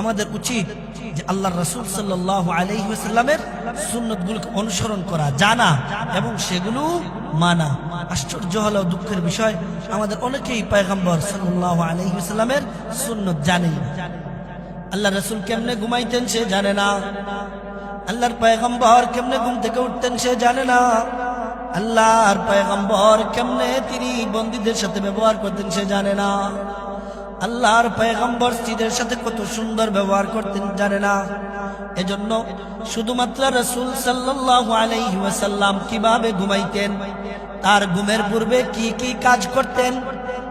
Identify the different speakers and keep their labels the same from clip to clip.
Speaker 1: আমাদের উচিত যে আল্লাহ রসুল সাল্লাহ আলহিমের সুন্নতগুলোকে অনুসরণ করা, জানা এবং সেগুলো মানা। আশ্চর্য হলেও দুঃখের বিষয়, আমাদের অনেকেই পায়গাম্বর সাল্লাহ আলহিমের সুন্নত জানেই না। আল্লাহ রসুল কেমনে ঘুমাইতেন সে জানে না। আল্লাহর পয়গম্বর কেমনে ঘুম থেকে উঠতেন সে জানে না। আল্লাহর পয়গম্বর কেমনে তিনি বন্দীদের সাথে ব্যবহার করতেন সে জানে না। আল্লাহর পয়গম্বর স্ত্রীদের সাথে কত সুন্দর ব্যবহার করতেন জানে না? এজন্য শুধুমাত্র রসুল সাল্লাহ আলাইহি কীভাবে ঘুমাইতেন? তার ঘুমের পূর্বে কি কি কাজ করতেন?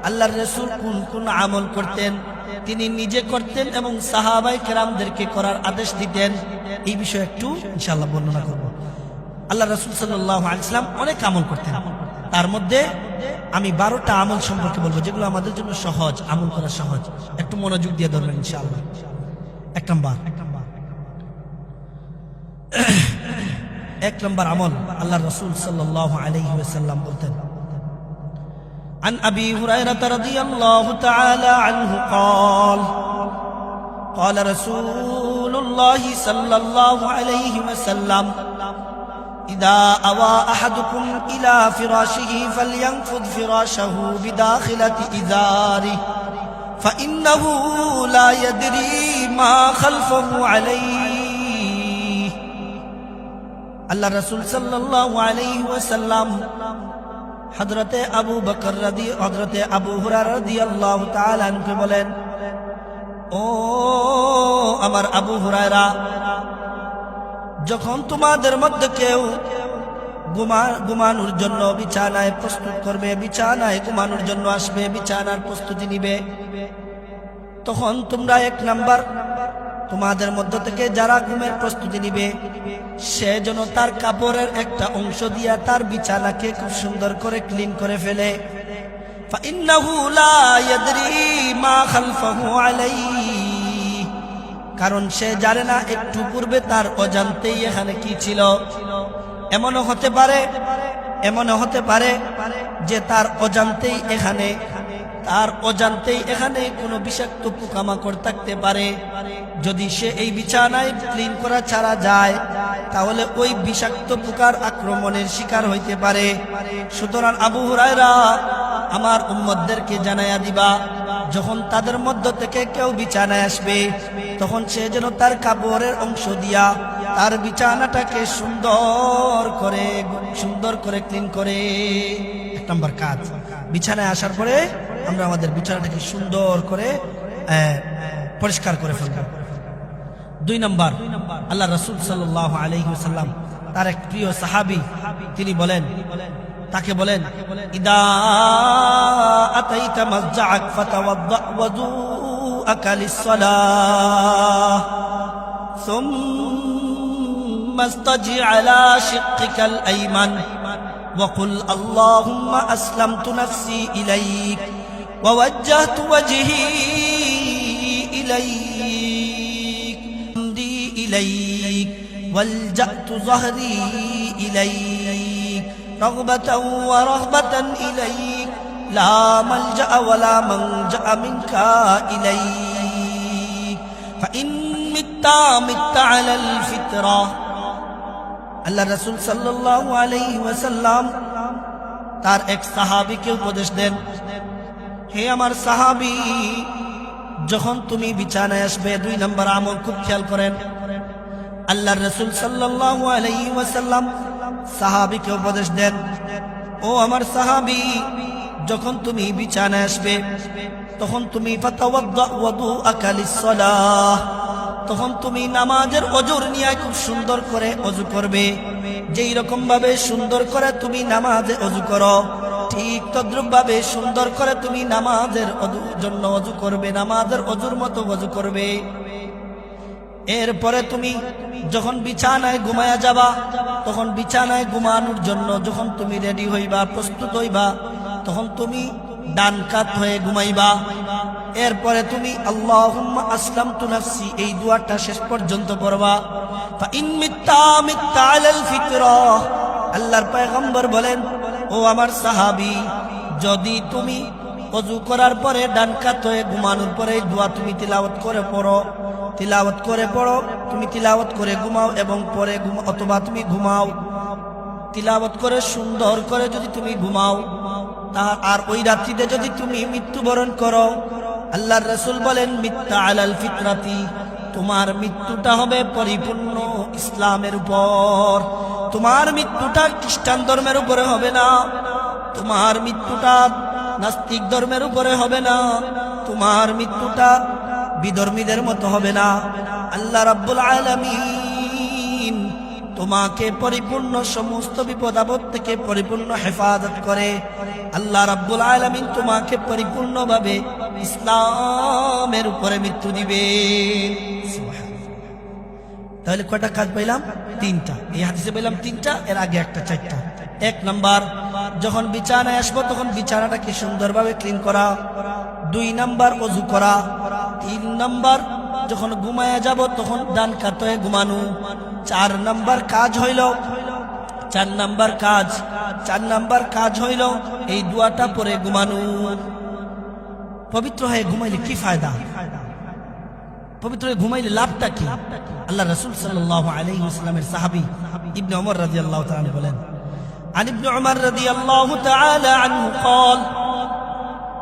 Speaker 1: আল্লাহর রসুল কোন কোন আমল করতেন? তিনি নিজে করতেন এবং সাহাবাই কেরামদেরকে করার আদেশ দিতেন। এই বিষয়ে একটু ইনশাল্লাহ বর্ণনা করব। আল্লাহ রসুল সাল্লাম অনেক আমল করতেন। তার মধ্যে আমি বারোটা আমল সম্পর্কে বলবো যেগুলো আমাদের জন্য সহজ আমল করা সহজ একটু মনোযোগ দিয়ে ধরবেন ইনশাআল্লাহ এক নম্বর এক নম্বর আমল আল্লাহ রসুল সাল্লাহ আলহিসাল্লাম বলতেন عن أبي هريرة رضي الله تعالى عنه قال قال رسول الله صلى الله عليه وسلم إذا أوى أحدكم إلى فراشه فلينفض فراشه بداخلة إزاره فإنه لا يدري ما خلفه عليه الله رسول صلى الله عليه وسلم হজরতে আবু বকর রাদি হজরতে আবু হুরার রাদি আল্লাহ তালকে বলেন ও আমার আবু হুরায়রা যখন তোমাদের মধ্যে কেউ ঘুমানোর জন্য বিছানায় প্রস্তুত করবে, বিছানায় ঘুমানোর জন্য আসবে, বিছানার প্রস্তুতি নিবে, তখন তোমরা এক নাম্বার তোমাদের মধ্য থেকে যারা ঘুমের প্রস্তুতি নিবে, সে যেন তার কাপড়ের একটা অংশ দিয়া তার বিছানাকে খুব সুন্দর করে ক্লিন করে ফেলে। কারণ সে জানে না, একটু পূর্বে তার অজান্তেই এখানে কি ছিল। এমনও হতে পারে, এমনও হতে পারে যে তার অজান্তেই এখানে, তার অজান্তেই এখানে কোনো বিষাক্ত পোকামাকড় থাকতে পারে। যদি সে এই বিছানায় ক্লিন করা ছাড়া যায়, তাহলে ওই বিষাক্ত পোকার আক্রমণের শিকার হইতে পারে। সুতরাং আবু হুরায়রা আমার উম্মদদেরকে জানাইয়া দিবা যখন তাদের মধ্য থেকে কেউ বিছানায় আসবে, তখন সে যেন তার কাপড়ের অংশ দিয়া তার বিছানাটাকে সুন্দর করে সুন্দর করে ক্লিন করে। এক নম্বর কাজ, বিছানায় আসার পরে আমরা আমাদের বিছানাটাকে সুন্দর করে পরিষ্কার করে ফেলব। দুই নম্বর, আল্লাহ রসুল সাল্লাহ আলহিসাল্লাম তার এক প্রিয় সাহাবি, তিনি বলেন তাকে বলেন ইদা আতাইতা মাসজাআক ফাতাওয়াদ্দা ওযুআকা লিস-সালাহ ثم استجع على شقك الأيمن وقل اللهم أسلمت نفسي إليك ووجهت وجهي إليك حمدي إليك والجأت ظهري إليك رغبة ورهبة إليك لا ملجأ ولا منجأ منك إليك فإن مت مت على الفطرة আল্লাহ রসুল সাল্লাহ আলাইহি ওয়াসাল্লাম তার এক সাহাবিকে উপদেশ দেন হে আমার সাহাবি যখন তুমি বিছানায় আসবে দুই নম্বর আমল খুব খেয়াল করেন আল্লাহ রসুল সাল্লাহ আলাইহি ওয়াসাল্লাম সাহাবিকে উপদেশ দেন, ও আমার সাহাবি, যখন তুমি বিছানায় আসবে, তখন তুমি তখন তুমি নামাজের অজুর নিয়ে খুব সুন্দর করে অজু করবে। যেই রকম ভাবে সুন্দর করে তুমি নামাজে অজু করো, ঠিক তদ্রুপ ভাবে সুন্দর করে তুমি নামাজের জন্য অজু করবে, নামাজের অজুর মতো অজু করবে। এরপরে তুমি যখন বিছানায় ঘুমায়া যাবা, তখন বিছানায় ঘুমানোর জন্য যখন তুমি রেডি হইবা, প্রস্তুত হইবা, তখন তুমি ডান কাত হয়ে ঘুমাইবা। এরপরে তুমি আল্লাহ এই শেষ পর্যন্ত পড়বা। আল্লাহর বলেন, ও আমার সাহাবি, যদি তুমি অজু করার পরে ডান কাত হয়ে ঘুমানোর পরে দোয়া তুমি তিলাওয়াত করে পড়ো। তিলাওয়াত করে পড়ো, তুমি তিলাওয়াত করে ঘুমাও এবং পরে অথবা তুমি ঘুমাও। তিলাওয়াত করে সুন্দর করে যদি তুমি ঘুমাও আর ওই রাত্রিতে যদি তুমি মৃত্যুবরণ করো, আল্লাহর রসুল বলেন, মিথ্যা আলাল ফিতরাতি তোমার মৃত্যুটা হবে পরিপূর্ণ ইসলামের উপর। তোমার মৃত্যুটা খ্রিস্টান ধর্মের উপরে হবে না। তোমার মৃত্যুটা নাস্তিক ধর্মের উপরে হবে না। তোমার মৃত্যুটা বিধর্মীদের মতো হবে না। আল্লাহ রাব্বুল আলামিন তোমাকে পরিপূর্ণ সমস্ত বিপদ আপদ থেকে পরিপূর্ণ হেফাজত করে। আল্লাহ রাব্বুল আলামিন তোমাকে পরিপূর্ণভাবে ইসলামের উপরে মৃত্যু দিবে তাহলে কয়টা কাজ পাইলাম? তিনটা। এই হাদিসে পাইলাম তিনটা, এর আগে একটা, চারটা। এক নাম্বার, যখন বিছানায় আসব তখন বিছানাটাকে সুন্দরভাবে ক্লিন করা। দুই নাম্বার, অজু করা। তিন নাম্বার যখন ঘুমায়া যাব তখন ডান কাতয়ে ঘুমানো চার নাম্বার কাজ হইল চার নাম্বার কাজ চার নাম্বার কাজ হইল এই দুয়াটা পরে ঘুমানো পবিত্র হয়ে ঘুমাইলে কি ফায়দা পবিত্র হয়ে ঘুমাইলে লাভটা কি আল্লাহ রসুল সাল্লাহ আলাইহি ওয়াসাল্লামের সাহাবী ইবনে ওমর রাদিয়াল্লাহু তাআলা বলেন عن ابن عمر رضي الله تعالى عنه قال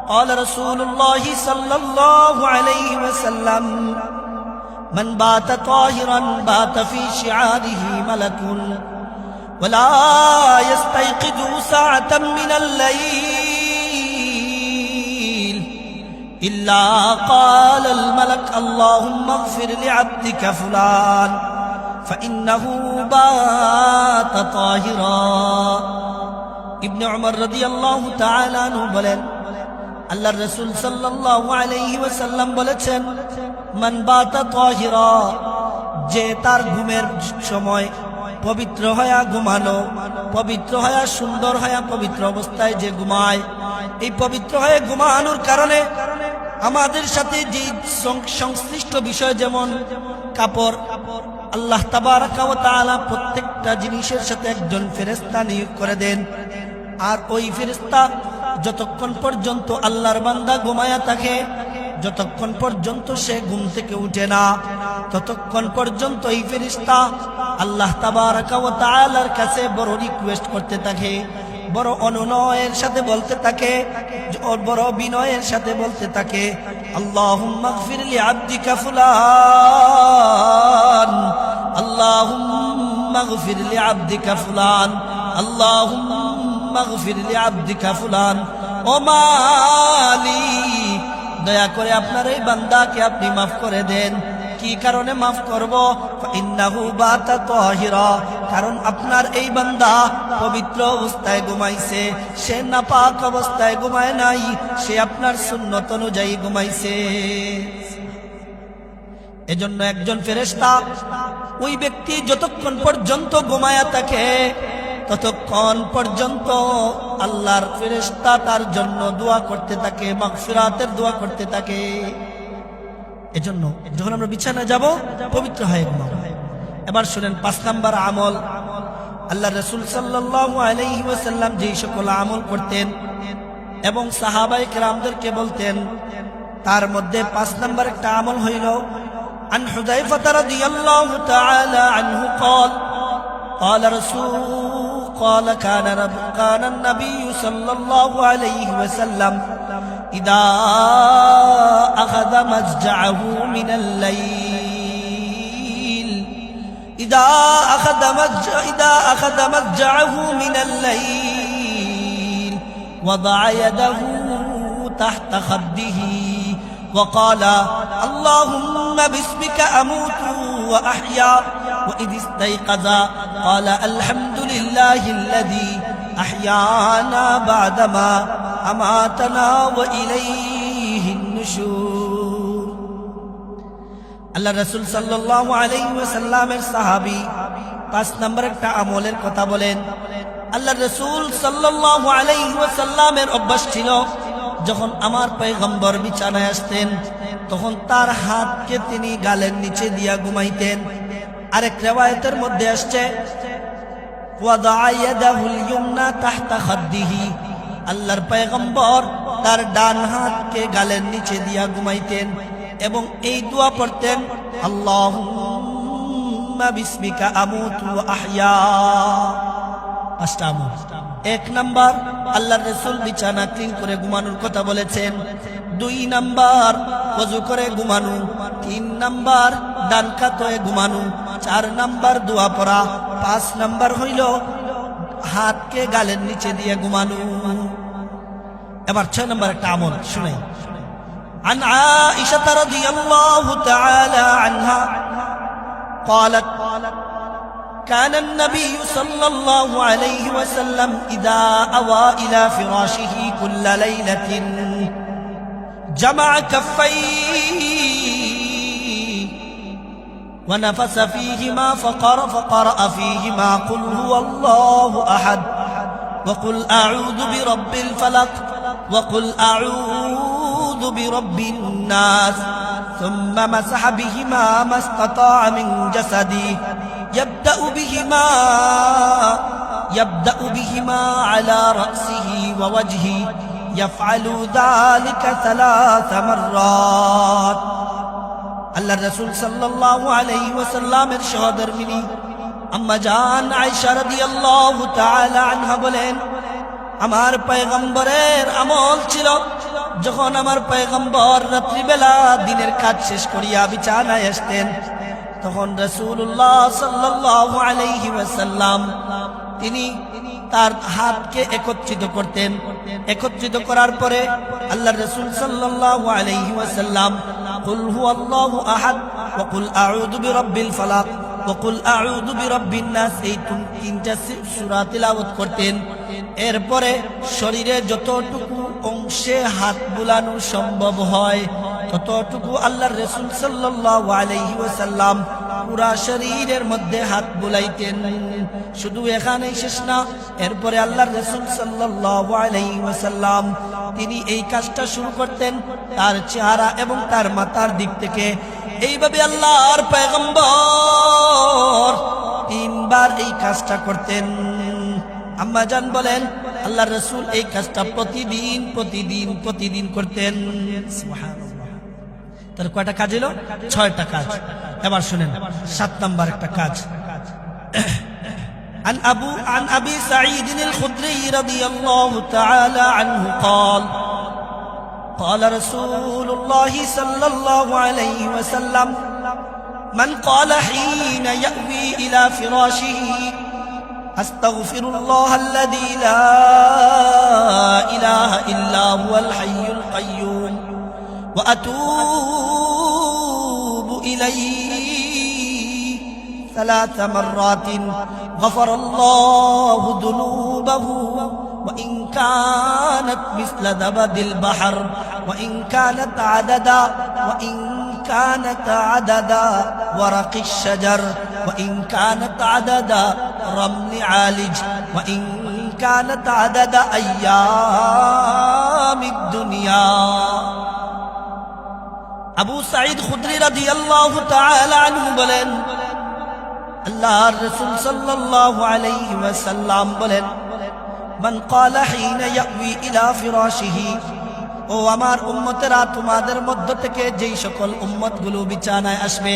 Speaker 1: قال رسول الله صلى الله عليه وسلم من بات طاهرا بات في شعاره ملك ولا يستيقظ ساعة من الليل إلا قال الملك اللهم اغفر لعبدك فلان فإنه بات طاهرا ابن عمر رضي الله تعالى عنه বলেন আল্লাহর রাসূল ওয়াসাল্লাম বলেছেন, মান বাতা যে তার ঘুমের সময় পবিত্র হয়া ঘুমানো, পবিত্র হয়া সুন্দর হয়া পবিত্র অবস্থায় যে ঘুমায়, এই পবিত্র হয়ে ঘুমানোর কারণে আমাদের সাথে যে সংশ্লিষ্ট বিষয় যেমন কাপড়, আল্লাহ ওয়া প্রত্যেকটা জিনিসের সাথে একজন ফেরেস্তা নিয়োগ করে দেন। আর ওই ফেরেশতা যতক্ষণ পর্যন্ত আল্লাহর বান্দা ঘুমায়া থাকে, যতক্ষণ পর্যন্ত সে ঘুম থেকে উঠে না, ততক্ষণ পর্যন্ত এই ফেরিস্তা আল্লাহ তাবার কাছে বড় রিকোয়েস্ট করতে থাকে, বড় অনুনয়ের সাথে বলতে থাকে বড় বিনয়ের সাথে বলতে থাকে, আল্লাহুম্মা গফিরলি আবদিকা ফুলান, আল্লাহুম্মা গফিরলি আবদিকা ফুলান, আল্লাহুম্মা আবদিকা ফুলান। ও মালি, দয়া করে আপনার এই বান্দাকে আপনি মাফ করে দেন। কি কারণে মাফ করব? কারণ আপনার এই বান্দা পবিত্র অবস্থায় ঘুমাইছে। সে নাপাক অবস্থায় ঘুমায় নাই, সে আপনার সুন্নত অনুযায়ী ঘুমাইছে। এজন্য একজন ফেরেশতা, ওই ব্যক্তি যতক্ষণ পর্যন্ত ঘুমায়া থাকে ততক্ষণ পর্যন্ত আল্লাহর ফেরেশতা তার জন্য দোয়া করতে থাকে মাগফিরাতের দোয়া করতে থাকে এজন্য যখন আমরা বিছানায় যাব পবিত্র হয়ে ঘুমাবো এবার শুনেন পাঁচ নাম্বার আমল আল্লাহ রসুল সাল্লাল্লাহু আলাইহি ওয়াসাল্লাম যেই সকল আমল করতেন এবং সাহাবাই কেরামদেরকে বলতেন তার মধ্যে পাঁচ নাম্বার একটা আমল হইল عن حذيفة رضي الله تعالى عنه قال قال رسول قال كان رب كان النبي صلى الله عليه وسلم إذا أخذ مزجعه من الليل إذا أخذ مج إذا أخذ مضجعه من الليل وضع يده تحت خده وقال اللهم باسمك أموت وأحيا وإذ استيقظ قال الحمد لله الذي أحيانا بعدما أماتنا وإليه النشور আল্লাহ রসুল সাল্লাহ আলাইসাল্লামের সাহাবি পাঁচ নম্বর একটা আমলের কথা বলেন আল্লাহ রসুল সাল্লাহ আলাইসাল্লামের অভ্যাস ছিল যখন আমার পয়গম্বর বিছানায় আসতেন তখন তার হাতকে তিনি গালের নিচে দিয়া ঘুমাইতেন আরেক রেওয়ায়তের মধ্যে আসছে আল্লাহর পয়গম্বর তার ডান হাতকে গালের নিচে দিয়া ঘুমাইতেন এবং এই দোয়া পড়তেন আল্লাহ বিস্মিকা আমুতু আহয়া পাঁচটা এক নাম্বার আল্লাহ রসুল বিছানা ক্লিন করে ঘুমানোর কথা বলেছেন। দুই নাম্বার, অজু করে ঘুমানো। তিন নাম্বার, ডান কাতয়ে ঘুমানো। চার নাম্বার দোয়া পড়া পাঁচ নাম্বার হইল হাতকে গালের নিচে দিয়ে ঘুমানো এবার ছয় নম্বর একটা আমল শুনাই عن عائشة رضي الله تعالى عنها قالت كان النبي صلى الله عليه وسلم إذا أوى إلى فراشه كل ليلة جمع كفيه ونفس فيهما فقر فقرأ فيهما قل هو الله أحد. وقل أعوذ برب الفلق وقل أعوذ برب الناس. ثم مسح بهما ما استطاع من جسدي يبدأ بهما يبدأ بهما على رأسه ووجهه يفعل ذلك ثلاث مرات. আল্লাহ রসুল সাল্লাহ আলাই ওয়াসাল্লামের মিনি। আম্মা জান আয়সা রাদিয়াল্লাহু তাআলা আনহা বলেন, আমার পয়গম্বরের আমল ছিল যখন আমার পয়গম্বর রাত্রিবেলা দিনের কাজ শেষ করিয়া বিছানায় আসতেন। তখন রসুল্লাহ সাল্লাল্লাহু আলাইহি ওয়াসাল্লাম তিনি তার হাতকে একত্রিত করতেন। একত্রিত করার পরে আল্লাহ রসুল সাল্লাল্লাহু আলাইহি ওয়াসাল্লাম হুয়াল্লাহু আহাদ ওয়া কুল আউযু বিরাব্বিল ফালাক ওয়া কুল আউযু বিরাব্বিন নাস এই তিনটা সূরা তিলাওয়াত করতেন। এরপরে শরীরে যতটুকু অংশে হাত বুলানো সম্ভব হয় ততটুকু আল্লাহর রসুল সাল্লাল্লাহু আলাইহি ওয়াসাল্লাম পুরা শরীরের মধ্যে হাত বুলাইতেন? শুধু এখানেই শেষ না, এরপরে আল্লাহর রসুল সাল্লাল্লাহু আলাইহি ওয়াসাল্লাম তিনি এই কাজটা শুরু করতেন তার চেহারা এবং তার মাথার দিক থেকে। এইভাবে আল্লাহর পয়গম্বর তিনবার এই কাজটা করতেন। আম্মা জান বলেন আল্লাহ রসুল এই কাজটা প্রতিদিন প্রতিদিন প্রতিদিন করতেন। সুবহানাল্লাহ। তার কয়টা কাজ এলো ছয়টা কাজ এবার শুনেন সাত নাম্বার একটা কাজ عن أبو عن أبي سعيد الخدري رضي الله تعالى عنه قال قال رسول الله صلى الله عليه وسلم من قال حين يأوي إلى فراشه أستغفر الله الذي لا إله إلا هو الحي القيوم وأتوب إليه ثلاث مرات غفر الله ذنوبه وإن كانت مثل زبد البحر وإن كانت عددا وإن كانت عددا ورق الشجر وإن كانت عددا رمل عالج وإن كانت عدد أيام الدنيا. আবু সাইদ খুদ্রি তাআলা আনহু বলেন, আল্লাহর রাসূল সাল্লাল্লাহু আলাইহি বলেন, মান ক্বালা হিনা ইয়াবি ইলা ফিরাশিহি ও আমার উম্মতেরা, তোমাদের মধ্য থেকে যেই সকল উম্মতগুলো বিছানায় আসবে,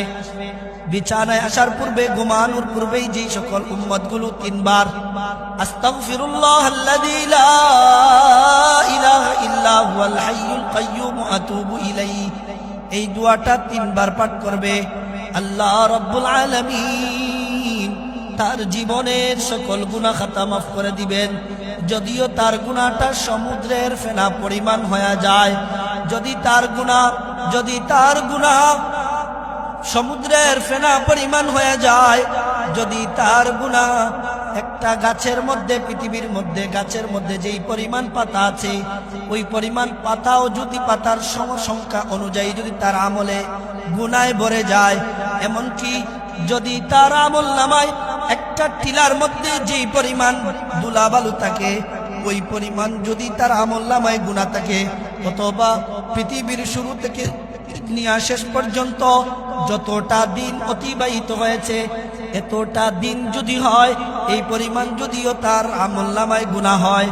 Speaker 1: বিছানায় আসার পূর্বে, ঘুমানোর পূর্বেই যেই সকল উম্মতগুলো তিনবার, আস্তাগফিরুল্লাহ আল্লাযী লা ইলাহা ইল্লা হুয়াল হাইয়ুল কাইয়্যুম আতুবু ইলাইহি এই দোয়াটা তিনবার পাঠ করবে। আল্লাহ রব্বুল আলামিন তার জীবনের সকল গুনাহ খাতা মাফ করে দিবেন। যদিও তার গুনাহটা সমুদ্রের ফেনা পরিমাণ হয়ে যায়, যদি তার গুনাহ, যদি তার গুনাহ সমুদ্রের ফেনা পরিমাণ হয়ে যায়, যদি তার গুণা একটা গাছের মধ্যে, পৃথিবীর মধ্যে, গাছের মধ্যে যেই পরিমাণ পাতা আছে, ওই পরিমাণ পাতাও যদি পাতার সম- সংখ্যা অনুযায়ী যদি তার আমলে গুনায় ভরে যায়, এমনকি যদি তার আমল নামায় একটা টিলার মধ্যে যেই পরিমাণ দুলাবালু থাকে, ওই পরিমাণ যদি তার আমল নামায় গুণা থাকে, অথবা পৃথিবীর শুরু থেকে নিয়ে শেষ পর্যন্ত যতটা দিন অতিবাহিত হয়েছে এতটা দিন যদি হয় এই পরিমাণ যদিও তার আমল নামায় গুণা হয়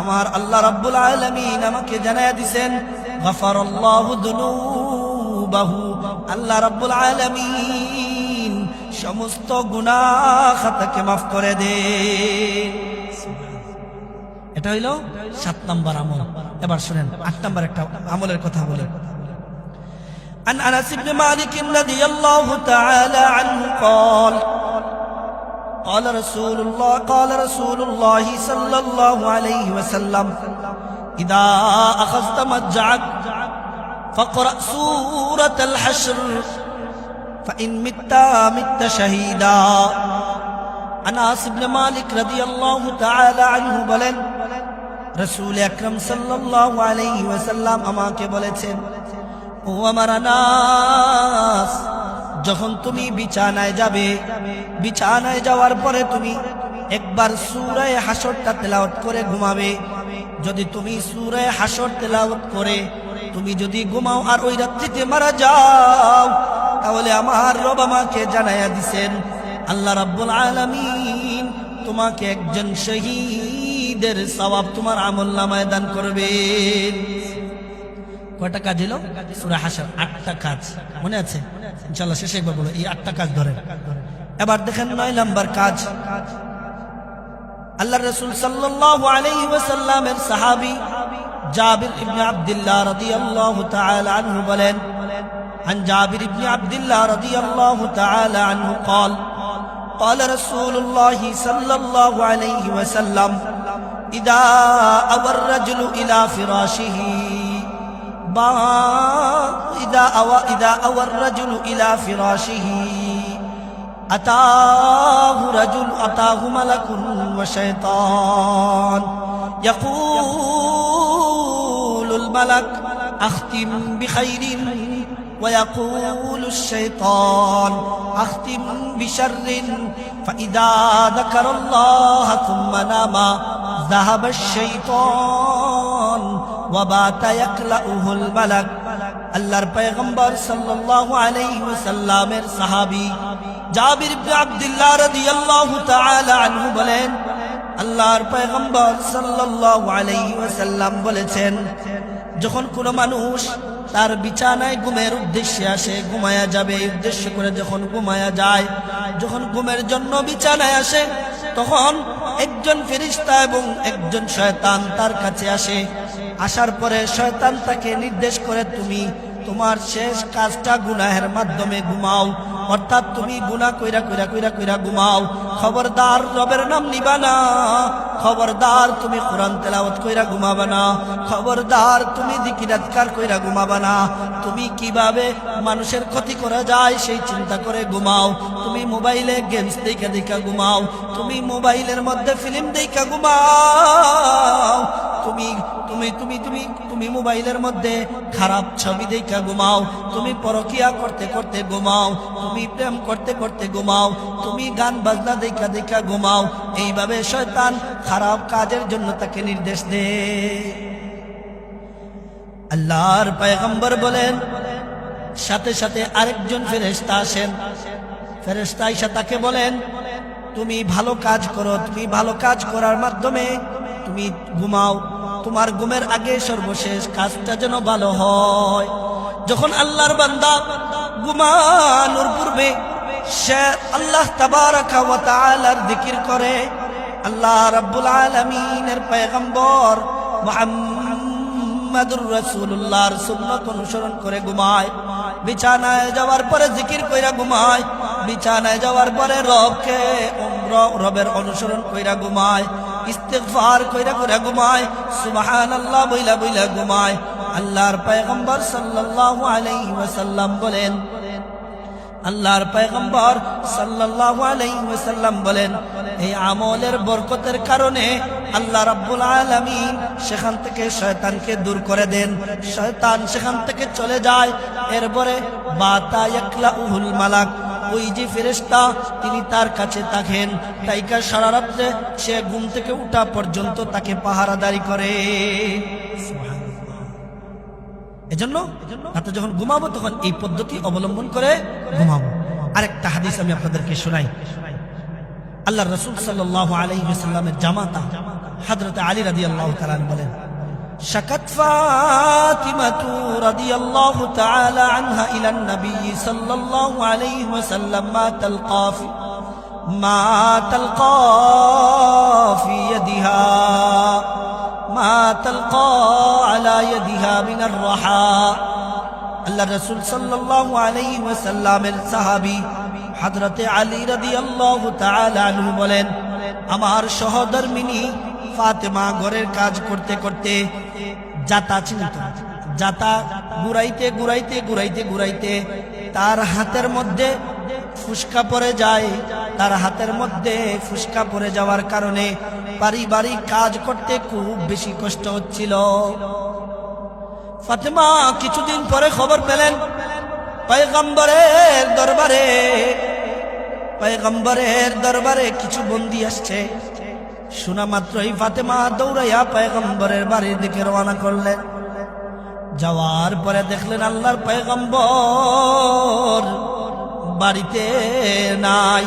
Speaker 1: আমার আল্লাহ রাব্বুল আলামিন আমাকে জানায়া দিছেন গফারাল্লাহু দুনুবাহু আল্লাহ রাব্বুল আলামিন সমস্ত গুনাহ খাতাকে মাফ করে দে এটা হইল সাত নম্বর আমল এবার শুনেন আট নম্বর একটা আমলের কথা বলে عن انس بن مالك رضي الله تعالى عنه قال قال رسول الله قال رسول الله صلى الله عليه وسلم اذا اخذت مجعك فاقرا سوره الحشر فان مت مت شهيدا আনাস ইবনে মালিক রাদিয়াল্লাহু তাআলা আনহু বলেন রাসূল আকরাম সাল্লাল্লাহু আলাইহি ওয়াসাল্লাম আমাকে বলেছেন ও আমার আনাস যখন তুমি বিছানায় যাবে, বিছানায় যাওয়ার পরে তুমি একবার সূরায়ে হাসরটা তেলাওয়াত করে ঘুমাবে। যদি তুমি সূরায়ে হাসর তেলাওয়াত করে, তুমি যদি ঘুমাও আর ওই রাত্রিতে মারা যাও, তাহলে আমার রব আমাকে জানাইয়া দিছেন, আল্লাহ রাব্বুল আলামিন তোমাকে একজন শহীদের সওয়াব তোমার আমল নামায় দান করবেন। কয়টা কাজ এলো সুরা হাসার আটটা কাজ মনে আছে ইনশাল্লাহ শেষে একবার বলো এই আটটা কাজ ধরে এবার দেখেন নয় নাম্বার কাজ আল্লাহ রসুল সাল্লাল্লাহু আলাইহি ওয়াসাল্লামের সাহাবী জাবির ইবনে আব্দুল্লাহ রাদিয়াল্লাহু তাআলা আনহু বলেন عن جابر بن عبد الله رضي الله تعالى عنه قال قال رسول الله صلى الله عليه وسلم إذا أوى الرجل إلى فراشه با إذا أوى إذا أوى الرجل إلى فراشه. أتاه رجل أتاه ملك وشيطان. يقول الملك أختم بخير ويقول الشيطان أختم بشر. فإذا ذكر الله ثم نام ذهب الشيطان. আল্লাহর পয়গম্বর সাল্লাল্লাহু আলাইহি ওয়াসাল্লামের সাহাবী জাবির ইবনে আব্দুল্লাহ বলেন, আল্লাহর পয়গম্বর সাল্লাল্লাহু আলাইহি বলেছেন, যখন কোনো মানুষ তার বিছানায় ঘুমের উদ্দেশ্যে আসে, ঘুমায়া যাবে, এই উদ্দেশ্য করে যখন ঘুমায়া যায়, যখন ঘুমের জন্য বিছানায় আসে, তখন একজন ফেরিস্তা এবং একজন শয়তান তার কাছে আসে আসার পরে শয়তান তাকে নির্দেশ করে, তুমি তোমার শেষ কাজটা গুনাহের মাধ্যমে ঘুমাও। অর্থাৎ তুমি গুনা কইরা কইরা কইরা কইরা ঘুমাও। খবরদার রবের নাম নিবা না। খবরদার তুমি কোরআন তেলাওয়াত কইরা ঘুমাবা না। খবরদার তুমি দিকিরাতকার কইরা ঘুমাবা না। তুমি কীভাবে মানুষের ক্ষতি করা যায় সেই চিন্তা করে ঘুমাও। তুমি মোবাইলে গেমস দেখা দেখা ঘুমাও। তুমি মোবাইলের মধ্যে ফিল্ম দেখা ঘুমাও। তুমি তুমি তুমি তুমি তুমি মোবাইলের মধ্যে খারাপ ছবি দেখা ঘুমাও। তুমি পরকিয়া করতে করতে ঘুমাও। তুমি প্রেম করতে করতে ঘুমাও। তুমি গান বাজনা দেখা দেখা ঘুমাও। এইভাবে শয়তান খারাপ কাজের জন্য তাকে নির্দেশ দে। আল্লাহর পয়গম্বর বলেন, সাথে সাথে আরেকজন ফেরেশতা আসেন। ফেরেশতা এসে তাকে বলেন, তুমি ভালো কাজ করো। তুমি ভালো কাজ করার মাধ্যমে তুমি ঘুমাও। তোমার ঘুমের আগে সর্বশেষ কাজটা যেন ভালো হয়। যখন আল্লাহর বান্দা ঘুমানোর পূর্বে সে আল্লাহ তাআলার জিকির করে, আল্লাহ রাব্বুল আলামিনের সুন্নাত অনুসরণ করে ঘুমায়। বিছানায় যাওয়ার পরে জিকির কইরা ঘুমায়। বিছানায় যাওয়ার পরে রবের অনুসরণ কইরা ঘুমায়। ইস্তেগফার কইরা কইরা ঘুমায়। সুবহানাল্লাহ বইলা বইলা ঘুমায়। আল্লাহর পয়গম্বর সাল্লাল্লাহু আলাইহি ওয়াসাল্লাম বলেন, আল্লাহর পয়গম্বর সাল্লাল্লাহু আলাইহি ওয়াসাল্লাম বলেন, এই আমলের বরকতের কারণে আল্লাহ রাব্বুল আলামিন সেখান থেকে শয়তানকে দূর করে দেন। শয়তান সেখান থেকে চলে যায়। এরপরে বাতা ইয়াকলাউহুল মালাক ওই যে ফেরেশতা, তিনি তার কাছে থাকেন। তাইকা সারা রাত্রে সে ঘুম থেকে উঠা পর্যন্ত তাকে পাহারাদারি করে। এজন্য রাতে যখন ঘুমাবো, তখন এই পদ্ধতি অবলম্বন করে ঘুমাবো। আরেকটা হাদিস আমি আপনাদেরকে শোনাই। আল্লাহ রসুল সাল্লাহ আলাইসাল্লামের জামাতা হজরত আলী রাদি আল্লাহ বলেন شكت فاطمة رضي الله تعالى عنها إلى النبي صلى الله عليه وسلم ما تلقى في ما تلقى في يدها ما تلقى على يدها من الرحى আল্লাহ রসুল সাল্লাহ আলাই ওয়াসাল্লামের সাহাবি হজরতে আলী রাদি আল্লাহ আনহু বলেন আমার সহধর্মিনী ফাতেমা ঘরের কাজ করতে করতে যাতা চিনত। যাতা গুড়াইতে গুড়াইতে গুড়াইতে গুড়াইতে তার হাতের মধ্যে ফুসকা পড়ে যায়। তার হাতের মধ্যে ফুসকা পড়ে যাওয়ার কারণে পারিবারিক কাজ করতে খুব বেশি কষ্ট হচ্ছিল। ফাতেমা কিছুদিন পরে খবর পেলেন, পয়গম্বরের দরবারে পয়গম্বরের দরবারে কিছু বন্দি আসছে। শোনা মাত্রই ফাতেমা দৌড়াইয়া পয়গম্বরের বাড়ির দিকে রওনা করলেন যাওয়ার পরে দেখলেন আল্লাহর পয়গম্বর বাড়িতে নাই।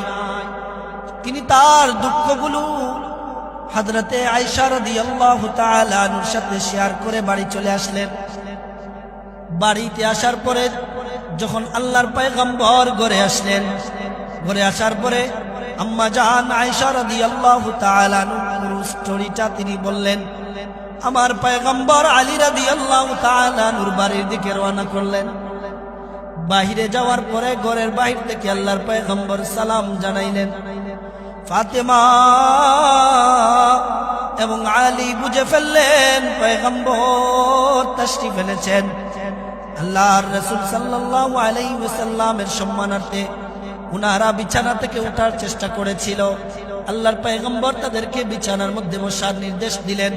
Speaker 1: তিনি তার দুঃখগুলো হাজরতে আয়সার তালুর সাথে শেয়ার করে বাড়ি চলে আসলেন। বাড়িতে আসার পরে যখন আল্লাহর পয়গম্বর ঘরে আসলেন, ঘরে আসার পরে আম্মা জাহান আয়সার আল্লাহ তালু স্টোরিটা তিনি বললেন, আমার পয়গম্বর আলী রাদি আল্লাহ তালুর বাড়ির দিকে রওনা করলেন। বাহিরে যাওয়ার পরে ঘরের বাহির থেকে আল্লাহর পয়গম্বর সালাম জানাইলেন। ফাতেমা এবং আলী বুঝে ফেললেন, পয়গম্বর তাস্টি ফেলেছেন আল্লাহর রসুল সাল্লাল্লাহু আলাইহি ওয়াসাল্লামের সম্মানার্থে উনারা বিছানা থেকে ওঠার চেষ্টা করেছিল। আল্লাহর পয়গম্বর তাদেরকে বিছানার মধ্যে বসার নির্দেশ দিলেন।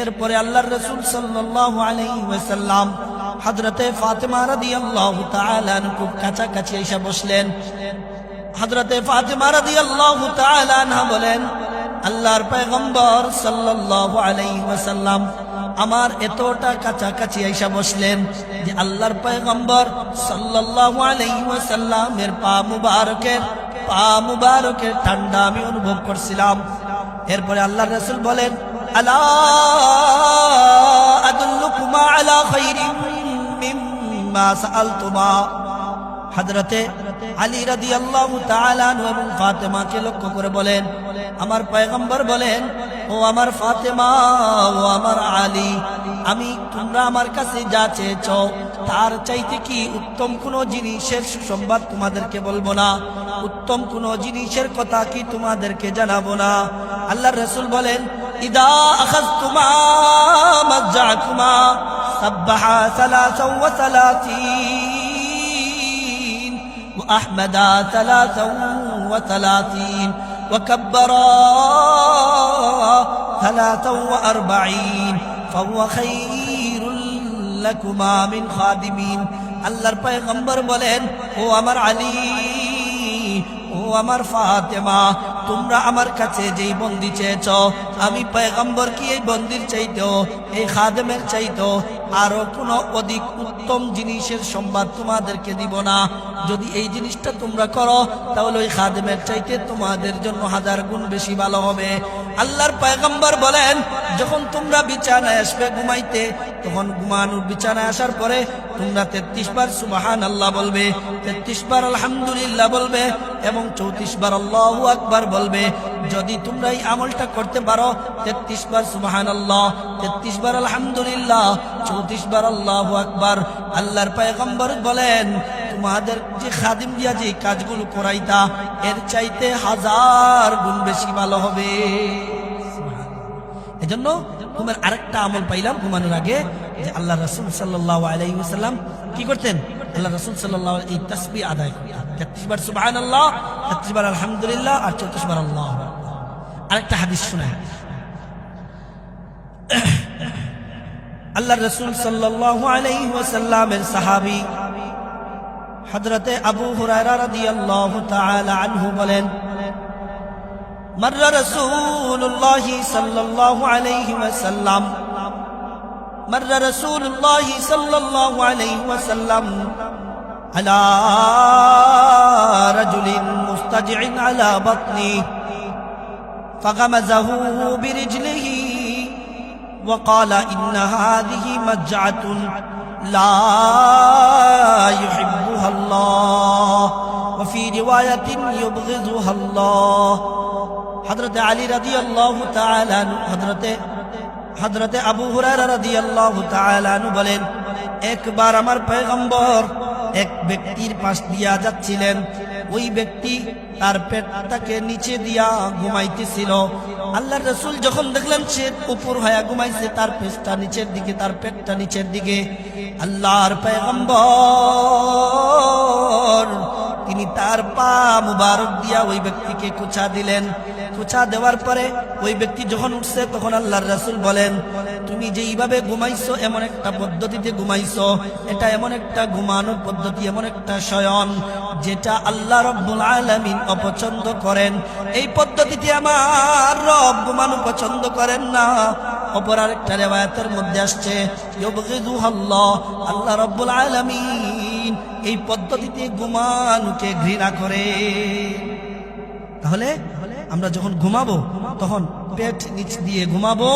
Speaker 1: এরপরে আল্লাহর রসুল সাল্লাল্লাহু আলাইহি ওয়াসাল্লাম ফাতেমা রাদিয়াল্লাহু তাআলা খুব কাছাকাছি এসে বসলেন। হযরতে ফাতেমা তাআলা আনহা বলেন, আল্লাহর পয়গম্বর সাল্লাল্লাহু আলাইহি আমার এতটা কাছাকাছি আইসা বসলেন যে আল্লাহর পয়গম্বর সাল্লাল্লাহু পা মুবারকের পা মুবারকের ঠান্ডা আমি অনুভব করছিলাম। এরপরে আল্লাহর রাসূল বলেন, আলা আদুল্লুকুমা আলা খাইরিম হযরতে আলী তাআলা আনহু এবং ফাতেমাকে লক্ষ্য করে বলেন, আমার পয়গম্বর বলেন, ও আমার ফাতেমা, ও আমার আলী, আমি তোমরা আমার কাছে যা চেয়েছ, তার চাইতে কি উত্তম কোন জিনিসের সুসংবাদ তোমাদেরকে বলব না? উত্তম কোন জিনিসের কথা কি তোমাদেরকে জানাব না? আল্লাহ রসুল বলেন, ইদা ওয়া সালাসিন وأحمد ثلاثا وثلاثين وكبرا ثلاثا وأربعين فهو خير لكما من خادمين আল্লাহর পয়গম্বর বলেন ও আমার আলী ও আমার ফাতেমা তোমরা আমার কাছে যেই বন্দি চেয়েছ আমি পয়গম্বর কি এই বন্দির চাইতো এই খাদেমের চাইতো আরও কোনো অধিক উত্তম জিনিসের সংবাদ তোমাদেরকে দিব না। যদি এই জিনিসটা তোমরা করো, তাহলে ওই খাদেমের চাইতে তোমাদের জন্য হাজার গুণ বেশি ভালো হবে। আল্লাহর পয়গম্বর বলেন, যখন তোমরা বিছানায় আসবে ঘুমাইতে, তখন ঘুমানোর বিছানায় আসার পরে তোমরা তেত্রিশ বার সুবাহান আল্লাহ বলবে, তেত্রিশ বার আলহামদুলিল্লাহ বলবে, এবং চৌত্রিশ বার আল্লাহ আকবার বলবে। যদি তোমরা এই আমলটা করতে পারো তেত্রিশ বার সুবাহান আল্লাহ তেত্রিশ বার আলহামদুলিল্লাহ চৌত্রিশ বার আল্লাহ আকবার। আল্লাহর পয়গম্বর বলেন, তোমাদের যে খাদিম দিয়া যে কাজগুলো করাইতা, এর চাইতে হাজার গুণ বেশি ভালো হবে। এজন্য ঘুমের আরেকটা আমল পাইলাম ঘুমানোর আগে আল্লাহ রসুল সাল্লাহ কি করতেন? আল্লাহ রসুল সাল্লাহ এই তসবি আদায় করতেন তেত্রিশ বার সুবাহান আল্লাহ তেত্রিশ বার আলহামদুলিল্লাহ আর চৌত্রিশ বার আল্লাহ আরেকটা হাদিস শোনায় আল্লাহ রসুল সাল্লাহ আলাইহি ওয়াসাল্লামের সাহাবি হজরতে আবু হুরায়রা রাদিয়াল্লাহু তাআলা আনহু বলেন মাররা রাসূলুল্লাহি সাল্লাল্লাহু আলাইহি ওয়াসাল্লাম মাররা রাসূলুল্লাহি সাল্লাল্লাহু আলাইহি ওয়াসাল্লাম على رجل مستجع على بطني فغمزه برجله وقال إن هذه مجعة لا يحبها الله وفي رواية يبغضها الله. حضرت علي رضي الله تعالى حضرت حضرت أبو هريرة رضي الله تعالى بلین একবার আমার পয়গম্বর এক ব্যক্তির পাশ দিয়া যাচ্ছিলেন। ওই ব্যক্তি তার পেটটাকে নিচে দিয়া ঘুমাইতেছিল। আল্লাহ রসুল যখন দেখলেন সে উপর হয়ে ঘুমাইছে, তার পেটটা নিচের দিকে, তার পেটটা নিচের দিকে। আল্লাহর পয়গম্বর তিনি তার পা মুবারক দিয়া ওই ব্যক্তিকে কুচা দিলেন। কুচা দেওয়ার পরে ওই ব্যক্তি যখন উঠছে, তখন আল্লাহর রাসূল বলেন, তুমি যেইভাবে ঘুমাইছো, এমন একটা পদ্ধতিতে ঘুমাইছো। এটা এমন একটা ঘুমানোর পদ্ধতি, এমন একটা শয়ন, যেটা আল্লাহ রব্বুল আলামিন অপছন্দ করেন। এই পদ্ধতিতে আমার রব ঘুমানো পছন্দ করেন না। অপর আরেকটা রেওয়ায়াতের মধ্যে আসছে আল্লাহ রব্বুল আলামিন এই পদ্ধতিতে ঘুমানোকে ঘৃণা করে। তাহলে আমরা যখন ঘুমাবো তখন পেট নিচ দিয়ে ঘুমাবো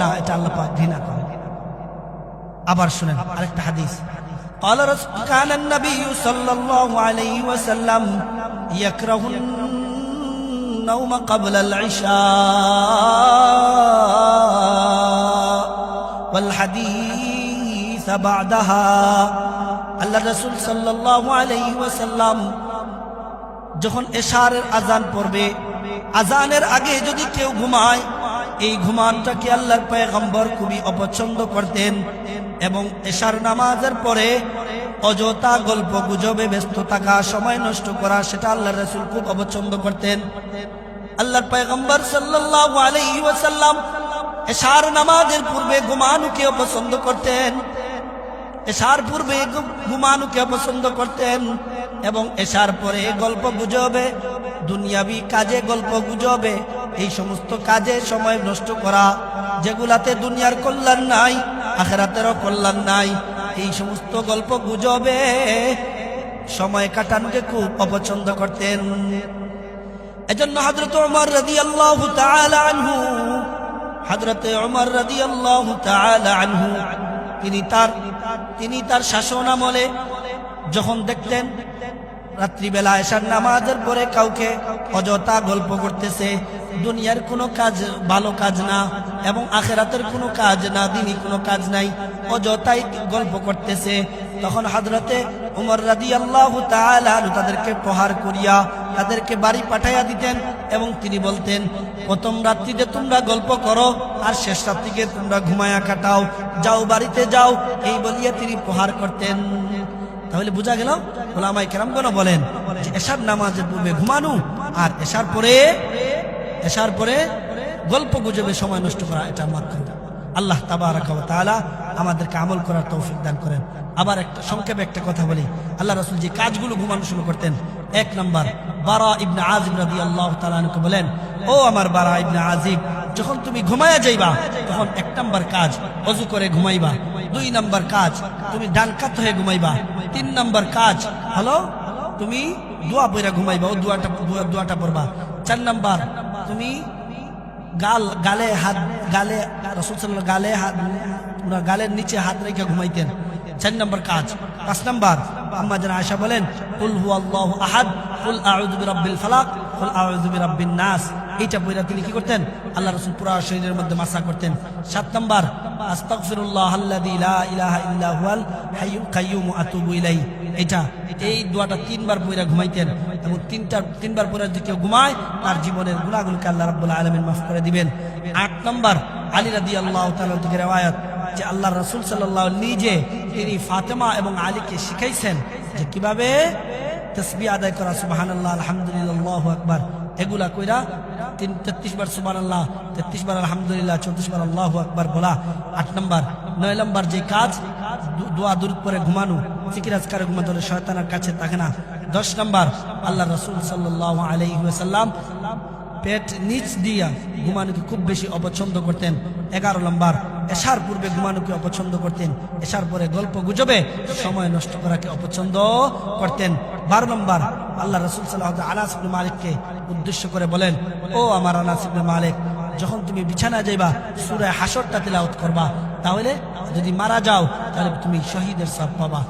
Speaker 1: না এটা আল্লাহ পাক ঘৃণা করে আবার শুনেন আরেকটা হাদিস قال رسول كان النبي صلى الله عليه وسلم يكره النوم قبل العشاء والحديث بعدها আল্লাহ রসুল সাল্লাল্লাহু আলাইহি ওয়াসাল্লাম যখন এশারের আজান পড়বে আজানের আগে যদি কেউ ঘুমায়, এই ঘুমানটাকে আল্লাহর পয়গম্বর খুবই অপছন্দ করতেন এবং এশার নামাজের পরে অযথা গল্প গুজবে ব্যস্ত থাকা, সময় নষ্ট করা, সেটা আল্লাহ রসুল খুব অপছন্দ করতেন। আল্লাহর পয়গম্বর সাল্লাল্লাহু আলাইহি ওয়াসাল্লাম এশার নামাজের পূর্বে ঘুমানোকে অপছন্দ করতেন। এশার পূর্বে ঘুমানোকে পছন্দ করতেন। এবং এসার পরে গল্প গুজবে, দুনিয়াবি কাজে গল্প গুজবে, এই সমস্ত কাজে সময় নষ্ট করা, যেগুলাতে দুনিয়ার কল্যাণ নাই, আখেরাতেরও কল্যাণ নাই, এই সমস্ত গল্প গুজবে। সময় কাটানোকে খুব অপছন্দ করতেন। এজন্য হজরত উমর রাদিয়াল্লাহু তাআলা আনহু হজরতে উমর রাদিয়াল্লাহু তাআলা আনহু, তিনি তার তিনি তার শাসন আমলে যখন দেখতেন রাত্রিবেলা এসার নামাজের পরে কাউকে অযথা গল্প করতেছে। দুনিয়ার কোনো কাজ ভালো কাজ না এবং আখেরাতের কোনো কাজ না, দিনই কোনো কাজ নাই, অযথাই গল্প করতেছে। তখন হাজরতে উমর রাদি আল্লাহ তাদেরকে প্রহার করিয়া তাদেরকে বাড়ি পাঠাইয়া দিতেন এবং তিনি বলতেন, প্রথম রাত্রিতে তোমরা গল্প করো আর শেষ রাত্রিকে তোমরা ঘুমায়া কাটাও। যাও বাড়িতে যাও। এই বলিয়া তিনি প্রহার করতেন। তাহলে বোঝা গেল ওলামাই কেরামগণ বলেন যে এশার নামাজের পূর্বে ঘুমানো আর এশার পরে এশার পরে গল্প গুজবে সময় নষ্ট করা, এটা মাত্র আল্লাহ তাবারাক ওয়া তাআলা আমাদেরকে আমল করার তৌফিক দান করেন। আবার একটা সংক্ষেপে একটা কথা বলি। আল্লাহ রসুল যে কাজগুলো ঘুমানো শুরু করতেন, এক নম্বর, বারা ইবনে আযিব রাদিয়াল্লাহু আল্লাহ আনহু বলেন, ও আমার বারা ইবনে আযিব, যখন তুমি ঘুমায়া যাইবা, তখন এক নম্বর কাজ, অজু করে ঘুমাইবা। দুই নাম্বার কাজ, তুমি ডান কাত হয়ে ঘুমাইবা। তিন নাম্বার কাজ হলো তুমি দোয়া পইরা ঘুমাইবা, ও দোয়াটা, দোয়া- দোয়াটা পড়বা। চার নাম্বার, তুমি গাল, গালে হাত, গালে, রসুল গালে হাত গালের নিচে হাত রেখে ঘুমাইতেন। চার নম্বর কাজ, পাঁচ নম্বর, আম্মা যেন আয়সা বলেন, কুল হু আল্লাহ আহাদ কুল আউযু বিরাব্বিল ফালাক, কুল আউযু বিরাব্বিন নাস। এইটা বইরা তিনি কি করতেন? আল্লাহ রসুল পুরা শরীরের মধ্যে মাসা করতেন। সাত নম্বর, আস্তাগফিরুল্লাহ আল্লাযী লা ইলাহা ইল্লা হুয়াল হাইয়ুল কাইয়্যুম আতুবু ইলাইহি। এটা, এই দোয়াটা তিনবার পইরা ঘুমাইতেন এবং তিনটা, তিনবার পরে যদি কেউ ঘুমায়, তার জীবনের গুণাগুলোকে আল্লাহ রাব্বুল আলামিন মাফ করে দিবেন। আট নম্বর, আলী রাদিয়াল্লাহু তাআলা থেকে রেওয়ায়াত যে আল্লাহ রাসূল সাল্লাল্লাহু নিজে তিনি ফাতেমা এবং আলীকে শিখাইছেন যে কীভাবে তসবিহ আদায় করা আলহামদুলিল্লাহ, আল্লাহু আকবার। এগুলা কইরা তিন, তেত্রিশ বার সুবহানাল্লাহ, তেত্রিশ বার আলহামদুলিল্লাহ, চৌত্রিশ বার আল্লাহু আকবার বলা। আট নম্বর, নয় নম্বর যে কাজ দোয়া দূর করে ঘুমানো সিকিরাজকারে ঘুমাতে হলে শয়তানের কাছে থাকে না। দশ নম্বর আল্লাহ রসুল সাল্লাহ আলাইসাল্লাম পেট নিচ দিয়া ঘুমানোকে খুব বেশি অপছন্দ করতেন। এগারো নম্বর এশার পূর্বে ঘুমানোকে অপছন্দ করতেন এসার পরে গল্প গুজবে, সময় নষ্ট করাকে অপছন্দ করতেন। বারো নম্বর, আল্লাহ রসুল সাল্লাহ আনাস মালিককে উদ্দেশ্য করে বলেন, ও আমার আনাস মালিক, যখন তুমি বিছানা যাইবা সুরায় হাসরটা তেলাওত করবা, তাহলে যদি মারা যাও, তাহলে তুমি শহীদের সব পাবা।